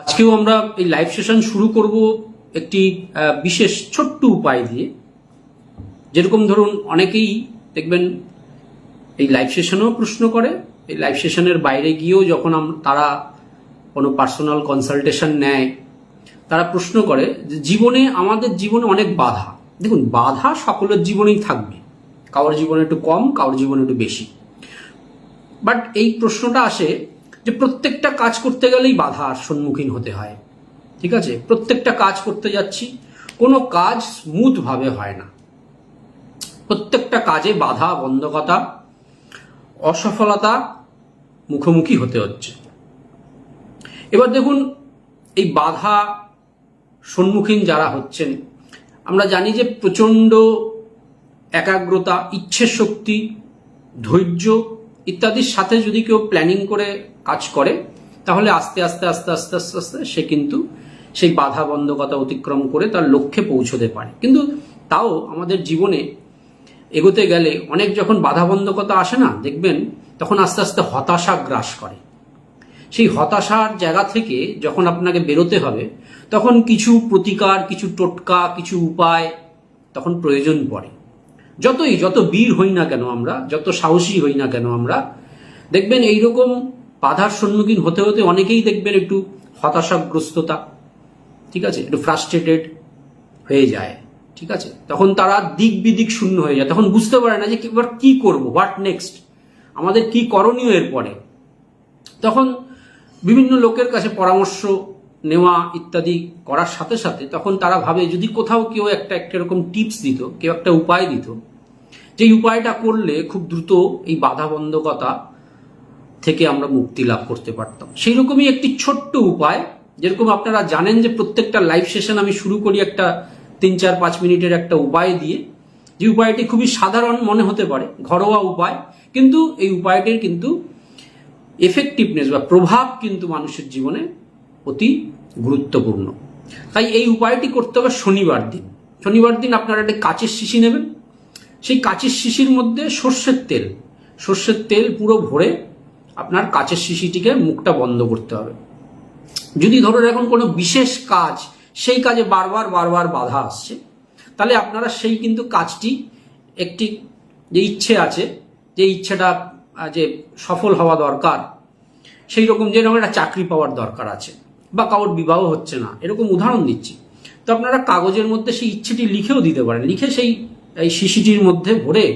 আজকেও আমরা এই লাইভ সেশন শুরু করব একটি বিশেষ ছোট্ট উপায় দিয়ে। যেরকম ধরুন, অনেকেই দেখবেন এই লাইভ সেশনেও প্রশ্ন করে। এই লাইভ সেশনের বাইরে গিয়েও যখন তারা কোনো পার্সোনাল কনসালটেশন নেয়, তারা প্রশ্ন করে যে জীবনে, আমাদের জীবনে অনেক বাধা। দেখুন, বাধা সকলের জীবনেই থাকবে। কারোর জীবনে একটু কম, কারোর জীবনে একটু বেশি। বাট এই প্রশ্নটা আসে যে প্রত্যেকটা কাজ করতে গেলেই বাধার সম্মুখীন হতে হয়। ঠিক আছে? প্রত্যেকটা কাজ করতে যাচ্ছি, কোনো কাজ স্মুথভাবে হয় না। প্রত্যেকটা কাজে বাধা, বন্ধকতা, অসফলতা মুখোমুখি হতে হচ্ছে। এবার দেখুন, এই বাধা সম্মুখীন যারা হচ্ছেন, আমরা জানি যে প্রচণ্ড একাগ্রতা ইচ্ছে শক্তি, ধৈর্য ইত্যাদির সাথে যদি কেউ প্ল্যানিং করে কাজ করে, তাহলে আস্তে আস্তে আস্তে আস্তে আস্তে আস্তে সে কিন্তু সেই বাধা বন্ধকতা অতিক্রম করে তার লক্ষ্যে পৌঁছতে পারে। কিন্তু তাও আমাদের জীবনে এগোতে গেলে অনেক যখন বাধা বন্ধকতা আসে না, দেখবেন তখন আস্তে আস্তে হতাশা গ্রাস করে। সেই হতাশার জায়গা থেকে যখন আপনাকে বেরোতে হবে, তখন কিছু প্রতিকার, কিছু টোটকা, কিছু উপায় তখন প্রয়োজন পড়ে। যতই, যত বীর হই না কেন আমরা, যত সাহসী হই না কেন আমরা, দেখবেন এইরকম বাধার সম্মুখীন হতে হতে অনেকেই দেখবেন একটু হতাশাগ্রস্ততা, ঠিক আছে? একটু ফ্রাস্ট্রেটেড হয়ে যায়, ঠিক আছে? তখন তারা দিক বিদিক শূন্য হয়ে যায়। তখন বুঝতে পারে না যে এবার কি করব? হোয়াট নেক্সট আমাদের কি করণীয় এরপরে? তখন বিভিন্ন লোকের কাছে পরামর্শ নেওয়া ইত্যাদি করার সাথে সাথে তখন তারা ভাবে, যদি কোথাও কেউ একটা একটা এরকম টিপস দিত, কেউ একটা উপায় দিত যে উপায়টা করলে খুব দ্রুত এই বাধাবন্ধকতা থেকে আমরা মুক্তি লাভ করতে পারতাম। সেই রকমই একটি ছোট্ট উপায়, যেরকম আপনারা জানেন যে প্রত্যেকটা লাইভ সেশন আমি শুরু করি একটা তিন, চার, পাঁচ মিনিটের একটা উপায় দিয়ে। যে উপায়টি খুবই সাধারণ মনে হতে পারে, ঘরোয়া উপায়, কিন্তু এই উপায়টির কিন্তু এফেক্টিভনেস বা প্রভাব কিন্তু মানুষের জীবনে অতি গুরুত্বপূর্ণ। তাই এই উপায়টি করতে হবে শনিবার দিন। শনিবার দিন আপনারা একটা কাঁচের শিশি নেবেন। সেই কাঁচের শিশির মধ্যে সর্ষের তেল সর্ষের তেল পুরো ভরে আপনার কাচের শিশিটিকে মুখটা বন্ধ করতে হবে। যদি ধরুন এখন কোনো বিশেষ কাজ, সেই কাজে বারবার বারবার বাধা আসছে, তাহলে আপনারা সেই কিন্তু কাজটি একটি যে ইচ্ছে আছে, যে ইচ্ছেটা যে সফল হওয়া দরকার, সেই রকম যেরকম একটা চাকরি পাওয়ার দরকার আছে, বা কারোর বিবাহ হচ্ছে না, এরকম উদাহরণ দিচ্ছি। তো আপনারা কাগজের মধ্যে সেই ইচ্ছেটি লিখেও দিতে পারেন। লিখে সেই, এই শিশিটির মধ্যে ভরে,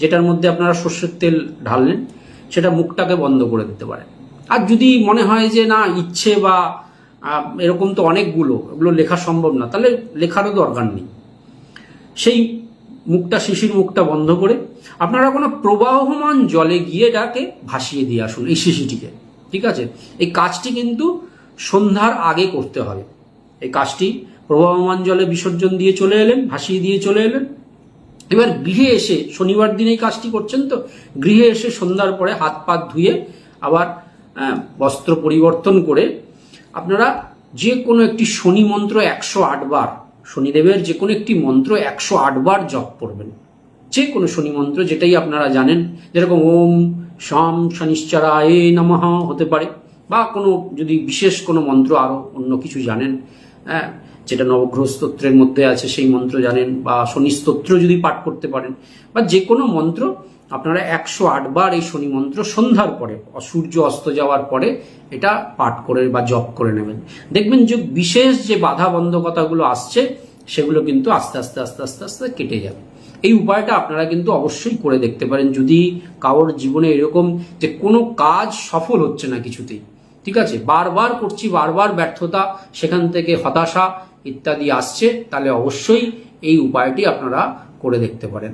যেটার মধ্যে আপনারা সর্ষের তেল ঢাললেন সেটা মুখটাকে বন্ধ করে দিতে পারেন আর যদি মনে হয় যে না, ইচ্ছে বা এরকম তো অনেকগুলো, এগুলো লেখা সম্ভব না, তাহলে লেখারও দরকার নেই। সেই মুখটা, শিশির মুখটা বন্ধ করে আপনারা কোনো প্রবাহমান জলে গিয়ে এটাকে ভাসিয়ে দিয়ে আসুন, এই শিশিটিকে ঠিক আছে? এই কাজটি কিন্তু সন্ধ্যার আগে করতে হবে। এই কাজটি প্রবাহমান জলে বিসর্জন দিয়ে চলে এলেন, ভাসিয়ে দিয়ে চলে এলেন এবার গৃহে এসে শনিবার দিনেই কাজটি করছেন তো? গৃহে এসে সন্ধ্যার পরে হাত পাত ধুয়ে আবার বস্ত্র পরিবর্তন করে আপনারা যে কোনো একটি শনি মন্ত্র একশো বার, শনিদেবের যে কোনো একটি মন্ত্র একশো বার জপ করবেন। যে কোনো শনি মন্ত্র যেটাই আপনারা জানেন, যেরকম ওম শাম শনিশ্চরায় নমঃ হতে পারে, বা কোনো যদি বিশেষ কোনো মন্ত্র আরও অন্য কিছু জানেন হ্যাঁ যেটা নবগ্রহ স্তোত্রের মধ্যে আছে, সেই মন্ত্র জানেন, বা শনি স্তোত্র যদি পাঠ করতে পারেন, বা যে কোনো মন্ত্র, আপনারা একশো বার এই শনি মন্ত্র সন্ধ্যার পরে, সূর্য অস্ত যাওয়ার পরে এটা পাঠ করে বা জপ করে নেবেন। দেখবেন যে বিশেষ যে বাধা বন্ধকতাগুলো আসছে, সেগুলো কিন্তু আস্তে আস্তে আস্তে আস্তে আস্তে কেটে যাবে। এই উপায়টা আপনারা কিন্তু অবশ্যই করে দেখতে পারেন। যদি কারোর জীবনে এরকম যে কোনো কাজ সফল হচ্ছে না কিছুতেই ঠিক আছে? বারবার করছি, বারবার ব্যর্থতা, সেখান থেকে হতাশা ইত্যাদি আসছে, তাহলে অবশ্যই এই উপায়টি আপনারা করে দেখতে পারেন।